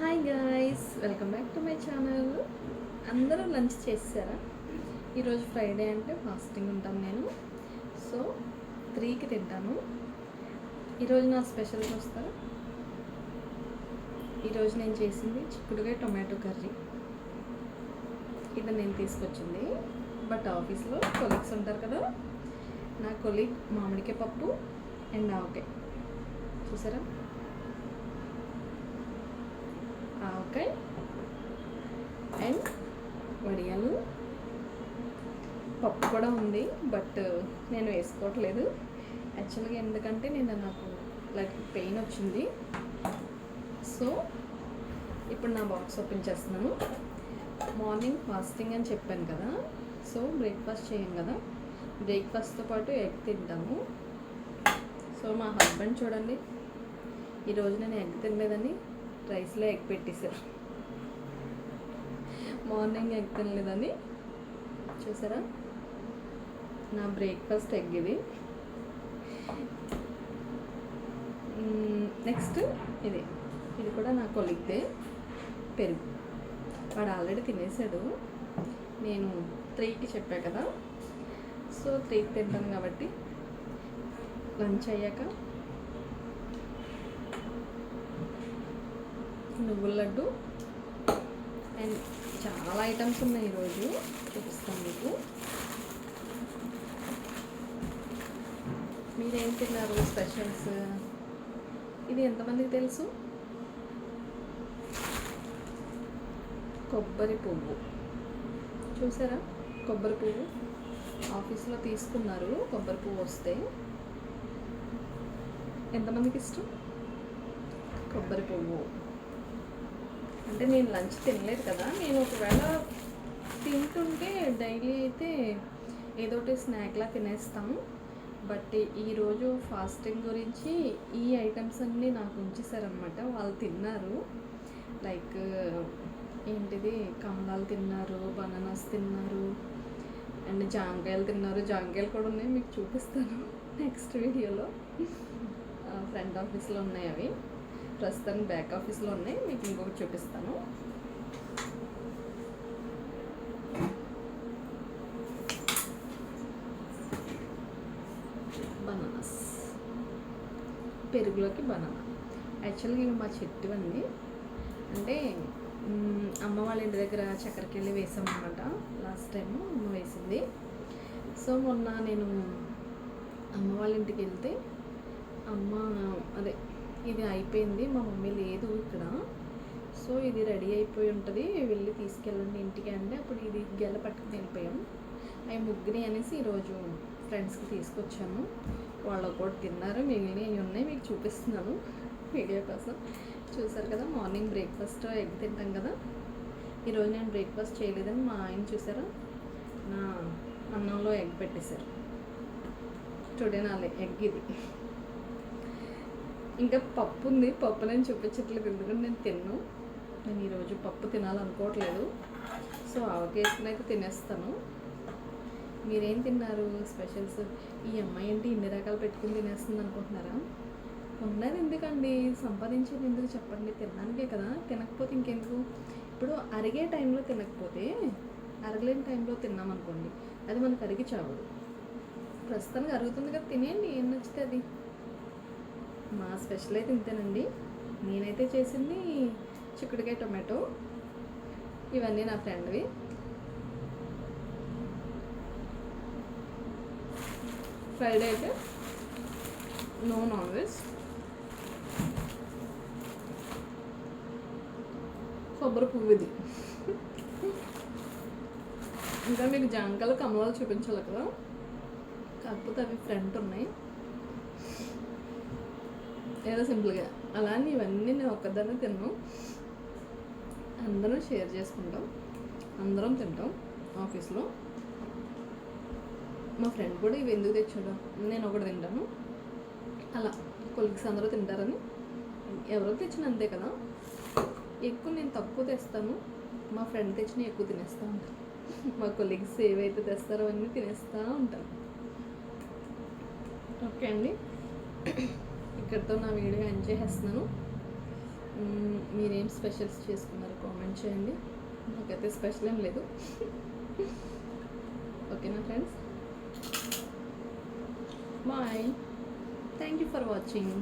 Hi guys welcome back to my channel. అందరూ lunch చేసారా? ఈరోజు ఫ్రైడే అంటే ఫాస్టింగ్ ఉంటాను నేను. సో త్రీకి తింటాను. ఈరోజు నా స్పెషల్ వస్తారా? ఈరోజు నేను చేసింది చిక్కుడుగా టొమాటో కర్రీ. ఇది నేను తీసుకొచ్చింది. బట్ ఆఫీస్లో కొలీగ్స్ ఉంటారు కదా. నా కొలీగ్ మామిడికాయ పప్పు అండ్ ఆవకాయ. చూసారా? Ah, ఆవకాయ అండ్ వడియాలు. పప్పు కూడా ఉంది బట్ నేను వేసుకోవట్లేదు. యాక్చువల్గా ఎందుకంటే నేను నాకు లైక్ పెయిన్ వచ్చింది. సో ఇప్పుడు నా బాక్స్ ఓపెన్ చేస్తున్నాను. మార్నింగ్ ఫాస్టింగ్ అని చెప్పాను కదా. సో బ్రేక్ఫాస్ట్ చేయం కదా. బ్రేక్ఫాస్ట్తో పాటు ఎగ్ తింటాము. సో మా హస్బెండ్ చూడండి. ఈరోజు నేను ఎగ్ తినలేదని రైస్లో ఎగ్ పెట్టేశారు. మార్నింగ్ ఎగ్ తినలేదని. చూసారా? నా బ్రేక్ఫాస్ట్ ఎగ్ ఇది. నెక్స్ట్ ఇది. ఇది కూడా నా కొలిగ్దే పెరుగు. వాడు ఆల్రెడీ తినేసాడు. నేను త్రీకి చెప్పా కదా. సో త్రీకి తింటాను కాబట్టి లంచ్ అయ్యాక నువ్వుల లడ్డు. అండ్ చాలా ఐటమ్స్ ఉన్నాయి ఈరోజు. చూపిస్తాను మీకు. మీరేం తిన్నారు స్పెషల్స్? ఇది ఎంతమందికి తెలుసు? కొబ్బరి పువ్వు. చూసారా? కొబ్బరి పువ్వు. ఆఫీస్లో తీసుకున్నారు. కొబ్బరి పువ్వు వస్తే. ఎంతమందికి ఇష్టం? కొబ్బరి పువ్వు. అంటే నేను లంచ్ తినలేదు కదా నేను ఒకవేళ తింటుంటే డైలీ అయితే ఏదో ఒకటి స్నాక్లా తినేస్తాం బట్ ఈరోజు ఫాస్టింగ్ గురించి ఈ ఐటమ్స్ అన్నీ నాకు ఉంచేసారనమాట వాళ్ళు తిన్నారు. లైక్ ఏంటిది? కమలాలు తిన్నారు బనానాస్ తిన్నారు అండ్ జాంకాయలు తిన్నారు. జాంకాయలు కూడా ఉన్నాయి మీకు చూపిస్తాను నెక్స్ట్ వీడియోలో. ఫ్రంట్ ఆఫీస్లో ఉన్నాయి అవి. ప్రస్తుతానికి బ్యాక్ ఆఫీస్లో ఉన్నాయి. మీకు ఇంకొకటి చూపిస్తాను. బనానాస్. పెరుగులోకి బనానా. యాక్చువల్గా ఇవి మా చెట్టు అండి అంటే అమ్మ వాళ్ళ ఇంటి దగ్గర చక్కెరకెళ్ళి వేసామన్నమాట. లాస్ట్ టైం అమ్మ వేసింది. సో మొన్న నేను అమ్మ వాళ్ళ ఇంటికి వెళ్తే అమ్మ అదే ఇది అయిపోయింది. మా మమ్మీ లేదు ఇక్కడ. సో ఇది రెడీ అయిపోయి ఉంటుంది. వెళ్ళి తీసుకెళ్ళండి ఇంటికి అంటే అప్పుడు ఇది గెల పట్టుకుని వెళ్ళిపోయాం. అవి ముగ్గురి అనేసి ఈరోజు ఫ్రెండ్స్కి తీసుకొచ్చాను. వాళ్ళు కూడా తిన్నారు. మిగిలినవి ఉన్నాయి. మీకు చూపిస్తున్నాను వీడియో కోసం. చూసారు కదా మార్నింగ్ బ్రేక్ఫాస్ట్ ఎగ్ తింటాం కదా. ఈరోజు నేను బ్రేక్ఫాస్ట్ చేయలేదని మా ఆయన చూసారా. నా అన్నంలో ఎగ్ పెట్టేశారు. టుడే నా ఎగ్ ఇది. ఇంకా పప్పు ఉంది. పప్పు నేను చూపించట్లేదు. ఎందుకంటే నేను తిన్ను. నేను ఈరోజు పప్పు తినాలనుకోవట్లేదు. సో ఆవకేసుకుని అయితే తినేస్తాను. మీరేం తిన్నారు? స్పెషల్స్? ఈ అమ్మాయి ఏంటి ఇన్ని రకాలు పెట్టుకుని తినేస్తుంది అనుకుంటున్నారా? ఉన్నది ఎందుకండి? సంపాదించేది ఎందుకు చెప్పండి? తినడానికే కదా. తినకపోతే ఇంకెందుకు? ఇప్పుడు అరిగే టైంలో తినకపోతే అరగలేని టైంలో తిన్నామనుకోండి అది మనకు అరిగి చావదు. ప్రస్తుతానికి అరుగుతుంది కదా తినేయండి. ఏం నచ్చితే అది మా స్పెషల్ అయితే ఇంతేనండి. నేనైతే చేసింది చిక్కుడుకాయ టొమాటో. ఇవన్నీ నా ఫ్రెండ్వి. ఫ్రైడే అయితే నో నాన్ వెజ్. కొబ్బరి పువ్వు ఇది ఇంకా మీకు జాంకాయలు కమలాలు చూపించాలి కదా. కాకపోతే అవి ఫ్రంట్ ఉన్నాయి. ఏదో సింపుల్గా. అలా అని ఇవన్నీ నేను ఒక్కదాన్ని తిన్నాను అందరం షేర్ చేసుకుంటాం. అందరం తింటాం ఆఫీస్లో. మా ఫ్రెండ్ కూడా ఇవి ఎందుకు తెచ్చాడు నేను ఒకటి తింటాను. అలా కొలిగ్స్ అందరూ తింటారని. ఎవరో తెచ్చిన అంతే కదా. ఎక్కువ నేను తక్కువ తెస్తాను. మా ఫ్రెండ్ తెచ్చిన ఎక్కువ తినేస్తూ ఉంటాను మా కొలిగ్స్ ఏవైతే తెస్తారో అన్నీ తినేస్తూ ఉంటాను ఓకే అండి. ఇక్కడితో నా వీడియో ఎంజాయ్ చేస్తున్నాను మీరేం స్పెషల్స్ చేసుకున్నారు కామెంట్ చేయండి. నాకైతే స్పెషల్ ఏం లేదు. ఓకేనా friends bye thank you for watching